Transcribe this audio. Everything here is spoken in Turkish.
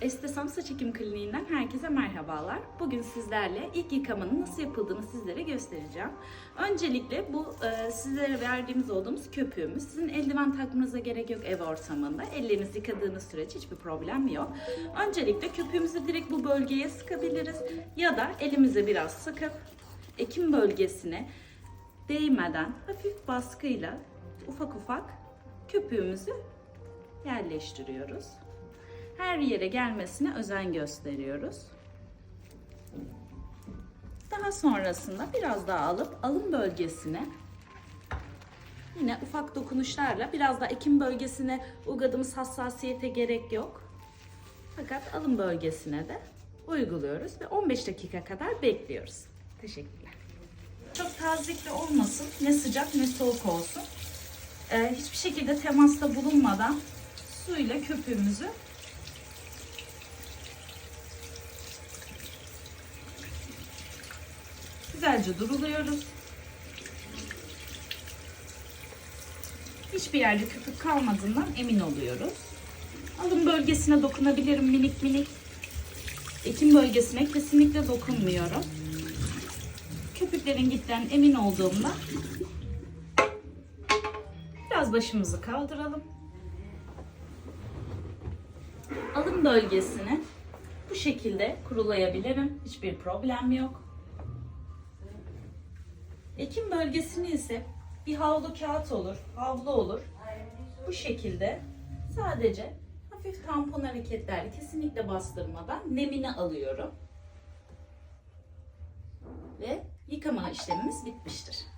Estesam Saç Ekim Kliniğinden herkese merhabalar. Bugün sizlerle ilk yıkamanın nasıl yapıldığını sizlere göstereceğim. Öncelikle bu e, sizlere verdiğimiz olduğumuz köpüğümüz. Sizin eldiven takmanıza gerek yok ev ortamında. Ellerinizi yıkadığınız sürece hiçbir problem yok. Öncelikle köpüğümüzü direkt bu bölgeye sıkabiliriz. Ya da elimize biraz sıkıp ekim bölgesine değmeden hafif baskıyla ufak ufak köpüğümüzü yerleştiriyoruz. Her yere gelmesine özen gösteriyoruz. Daha sonrasında biraz daha alıp alın bölgesine yine ufak dokunuşlarla biraz da ekim bölgesine uyguladığımız hassasiyete gerek yok. Fakat alın bölgesine de uyguluyoruz ve 15 dakika kadar bekliyoruz. Teşekkürler. Çok tazikli olmasın, ne sıcak ne soğuk olsun. Ee, hiçbir şekilde temasta bulunmadan suyla köpüğümüzü güzelce duruluyoruz. Hiçbir yerde köpük kalmadığından emin oluyoruz. Alın bölgesine dokunabilirim minik minik. Ekim bölgesine kesinlikle dokunmuyorum. Köpüklerin gittiğinden emin olduğumda biraz başımızı kaldıralım. Alın bölgesini bu şekilde kurulayabilirim. Hiçbir problem yok. Ekim bölgesini ise bir havlu kağıt olur, havlu olur. Bu şekilde sadece hafif tampon hareketlerle kesinlikle bastırmadan nemini alıyorum. Ve yıkama işlemimiz bitmiştir.